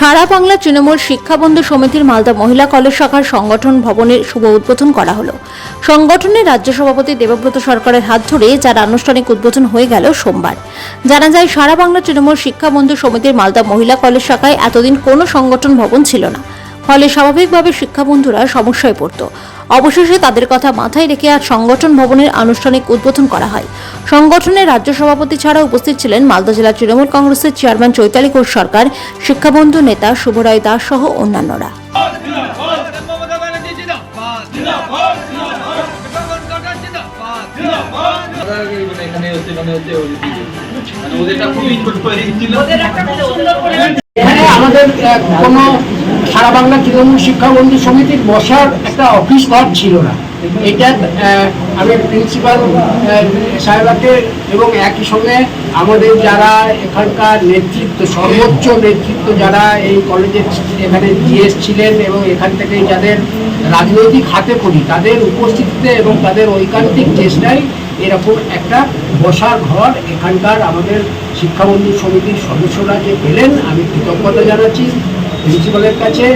সারা বাংলা তৃণমূল শিক্ষাবন্ধু সমিতির মালদা মহিলা কলেজ শাখার সংগঠন ভবনের শুভ উদ্বোধন করা হলো। সংগঠনের রাজ্য সভাপতি দেবব্রত সরকারের হাত ধরে যার আনুষ্ঠানিক উদ্বোধন হয়ে গেল সোমবার। জানা যায়, সারা বাংলা তৃণমূল শিক্ষাবন্ধু সমিতির মালদা মহিলা কলেজ শাখায় এতদিন কোনো সংগঠন ভবন ছিল না। ফলে স্বাভাবিকভাবে শিক্ষাবন্ধুরা সমস্যায় পড়তো। অবশেষে তাদের কথা মাথায় রেখে আজ সংগঠন ভবনের আনুষ্ঠানিক উদ্বোধন করা হয়। সংগঠনের রাজ্য সভাপতি ছাড়া উপস্থিত ছিলেন মালদা জেলা তৃণমূল কংগ্রেসের চেয়ারম্যান চৈতালি ঘোষ সরকার শিক্ষাবন্ধু নেতা শুভরায় দাস সহ অন্যান্যরা। মানে এখানে মানে হচ্ছে ওই দিকে। মানে ওদেরটা খুবই করে আমাদের কোনো সারা বাংলা তৃণমূল শিক্ষা বন্ধু সমিতির বসার একটা অফিস ঘর ছিল না। এটা আমি প্রিন্সিপাল সাহেবাকে এবং একই সঙ্গে আমাদের যারা এখানকার নেতৃত্ব, সর্বোচ্চ নেতৃত্ব যারা এই কলেজের এখানে জিএস ছিলেন এবং এখান থেকে যাদের রাজনৈতিক হাতে করি তাদের উপস্থিতিতে এবং তাদের ঐকান্তিক চেষ্টায় এরকম একটা বসার ঘর, এখানকার আমাদের শিক্ষাবন্ধু সমিতির সদস্যরা যে পেলেন আমি কৃতজ্ঞতা জানাচ্ছি প্রিন্সিপালের কাছে,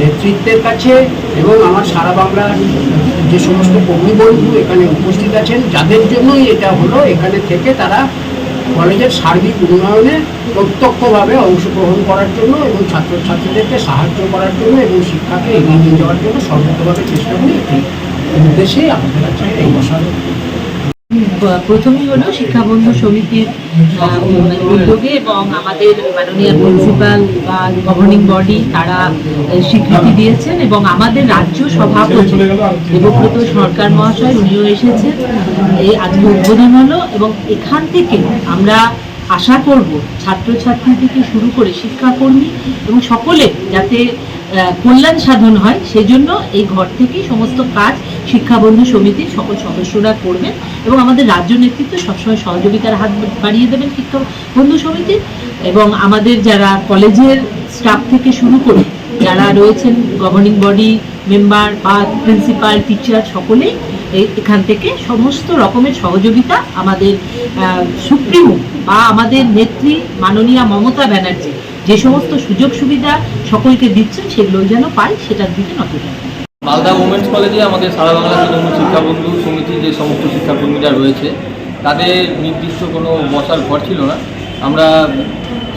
নেতৃত্বের কাছে এবং আমার সারা বাংলার যে সমস্ত কর্মী বন্ধু এখানে উপস্থিত আছেন, যাদের জন্যই এটা হলো, এখানে থেকে তারা কলেজের সার্বিক উন্নয়নে প্রত্যক্ষভাবে অংশগ্রহণ করার জন্য এবং ছাত্রছাত্রীদেরকে সাহায্য করার জন্য এবং শিক্ষাকে এগিয়ে নিয়ে যাওয়ার জন্য সর্বতভাবে চেষ্টা করি। এই উদ্দেশ্যেই আমাদের কাছে এই বসার প্রথমেই হলো শিক্ষাবন্ধু সমিতির উদ্যোগে এবং আমাদের মাননীয় প্রিন্সিপাল বা গভর্নিং বডি তারা স্বীকৃতি দিয়েছেন এবং আমাদের রাজ্য সভাপতি দেবব্রত সরকার মহাশয় উনিও এসেছেন। এই আজকে উদ্বোধন হলো এবং এখান থেকে আমরা আশা করব ছাত্রছাত্রী থেকে শুরু করে শিক্ষাকর্মী এবং সকলে যাতে কল্যাণ সাধন হয়, সেজন্য এই ঘর থেকেই সমস্ত কাজ শিক্ষাবন্ধু সমিতির সকল সদস্যরা করবেন এবং আমাদের রাজ্য নেতৃত্ব সবসময় সহযোগিতার হাত বাড়িয়ে দেবেন শিক্ষা বন্ধু সমিতির এবং আমাদের যারা কলেজের স্টাফ থেকে শুরু করে যারা রয়েছেন গভর্নিং বডি মেম্বার বা প্রিন্সিপাল টিচার সকলেই এখান থেকে সমস্ত রকমের সহযোগিতা আমাদের সুপ্রিমো বা আমাদের নেত্রী মাননীয়া মমতা ব্যানার্জি যে সমস্ত সুযোগ সুবিধা সকলকে দিচ্ছেন সেগুলো যেন পাই সেটার দিকে নজর রাখবেন মালদা উমেন্স কলেজে আমাদের সারা বাংলা শিক্ষা বন্ধু সমিতি যে সমস্ত শিক্ষাকর্মীরা রয়েছে, তাদের নির্দিষ্ট কোনো বসার ঘর ছিল না। আমরা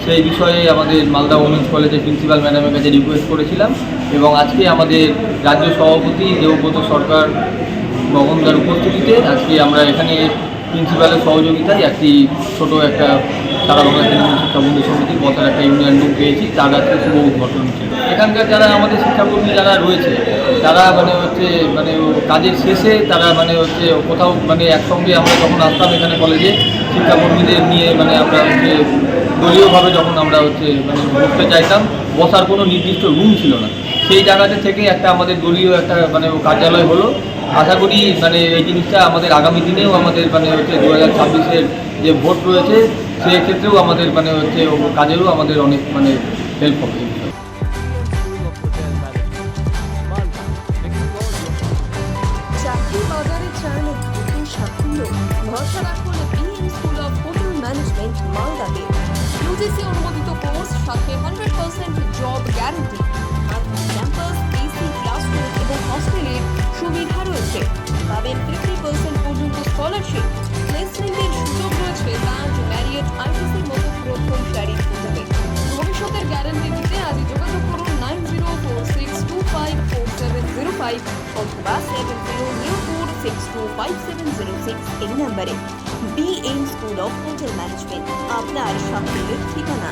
সেই বিষয়ে আমাদের মালদা উমেন্স কলেজের প্রিন্সিপাল ম্যাডামের কাছে রিকোয়েস্ট করেছিলাম এবং আজকে আমাদের রাজ্য সভাপতি দেবব্রত সরকার গগনদার উপস্থিতিতে আজকে আমরা এখানে প্রিন্সিপালের সহযোগিতায় একটি ছোট একটা সারা বাংলা শিক্ষা বন্ধু সমিতির বসার একটা ইউনিয়ন রুম পেয়েছি, তার আজকে শুভ উদ্ঘাটন ছিল এখানকার যারা আমাদের শিক্ষাকর্মী যারা রয়েছে, তারা মানে হচ্ছে মানে কাজের শেষে তারা মানে হচ্ছে কোথাও মানে একসঙ্গে আমরা যখন আসতাম এখানে কলেজে শিক্ষাকর্মীদের নিয়ে মানে আমরা হচ্ছে দলীয়ভাবে যখন আমরা হচ্ছে মানে বসতে চাইতাম, বসার কোনো নির্দিষ্ট রুম ছিল না। সেই জায়গাতে থেকে একটা আমাদের দলীয় একটা মানে কার্যালয় হলো। আশা করি মানে এই জিনিসটা আমাদের আগামী দিনেও আমাদের মানে হচ্ছে দু হাজার ছাব্বিশের যে ভোট রয়েছে, সেক্ষেত্রেও আমাদের মানে হচ্ছে কাজেরও আমাদের অনেক মানে হেল্প হবে ভরসা রাখুন স্কুল অফ হোটেল ম্যানেজমেন্ট মালদাতে। ইউজিসি অনুমোদিত কোর্স স্কলারশিপ প্লেসমেন্টের সুযোগ রয়েছে ব্যাংক ম্যারিয়েট আইটিসির মতো প্রথম সারির সুযোগে ভবিষ্যতের গ্যারান্টি দিতে আজই যোগাযোগ করুন nine zero four, six two five, four seven zero five অথবা seven zero zero four six two five seven zero six এই নাম্বারে B M school of hotel management আপনার সাফল্যের ঠিকানা।